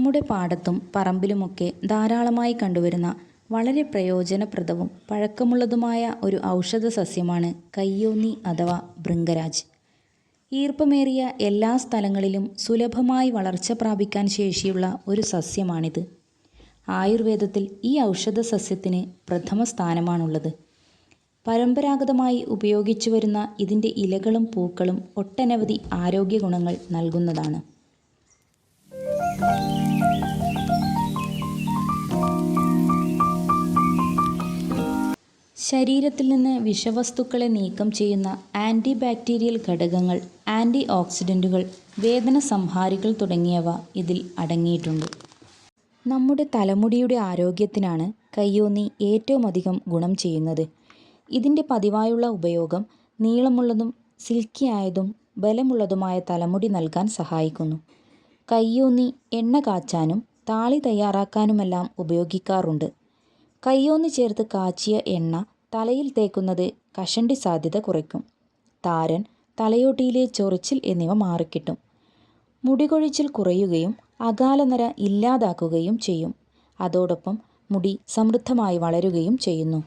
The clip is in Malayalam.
നമ്മുടെ പാടത്തും പറമ്പിലുമൊക്കെ ധാരാളമായി കണ്ടുവരുന്ന വളരെ പ്രയോജനപ്രദവും പഴക്കമുള്ളതുമായ ഒരു ഔഷധ സസ്യമാണ് കയ്യോന്നി അഥവാ ഭൃംഗരാജ്. ഈർപ്പമേറിയ എല്ലാ സ്ഥലങ്ങളിലും സുലഭമായി വളർച്ച പ്രാപിക്കാൻ ശേഷിയുള്ള ഒരു സസ്യമാണിത്. ആയുർവേദത്തിൽ ഈ ഔഷധ സസ്യത്തിന് പ്രഥമ സ്ഥാനമാണുള്ളത്. പരമ്പരാഗതമായി ഉപയോഗിച്ചു വരുന്ന ഇതിന്റെ ഇലകളും പൂക്കളും ഒട്ടനവധി ആരോഗ്യ ഗുണങ്ങൾ നൽകുന്നതാണ്. ശരീരത്തിൽ നിന്ന് വിഷവസ്തുക്കളെ നീക്കം ചെയ്യുന്ന ആന്റി ബാക്ടീരിയൽ ഘടകങ്ങൾ ആന്റി ഓക്സിഡന്റുകൾ വേദന സംഹാരികൾ തുടങ്ങിയവ ഇതിൽ അടങ്ങിയിട്ടുണ്ട്. നമ്മുടെ തലമുടിയുടെ ആരോഗ്യത്തിനാണ് കയ്യോന്നി ഏറ്റവും അധികം ഗുണം ചെയ്യുന്നത്. ഇതിന്റെ പതിവായുള്ള ഉപയോഗം നീളമുള്ളതും സിൽക്കി ആയതും ബലമുള്ളതുമായ തലമുടി നൽകാൻ സഹായിക്കുന്നു. കയ്യോന്നി എണ്ണ കാച്ചാനും താളി തയ്യാറാക്കാനുമെല്ലാം ഉപയോഗിക്കാറുണ്ട്. കയ്യോന്നി ചേർത്ത് കാച്ചിയ എണ്ണ തലയിൽ തേക്കുന്നത് കഷണ്ടി സാധ്യത കുറയ്ക്കും. താരൻ തലയോട്ടിയിലെ ചൊറിച്ചിൽ എന്നിവ മാറിക്കിട്ടും. മുടികൊഴിച്ചിൽ കുറയുകയും അകാലനര ഇല്ലാതാക്കുകയും ചെയ്യും. അതോടൊപ്പം മുടി സമൃദ്ധമായി വളരുകയും ചെയ്യുന്നു.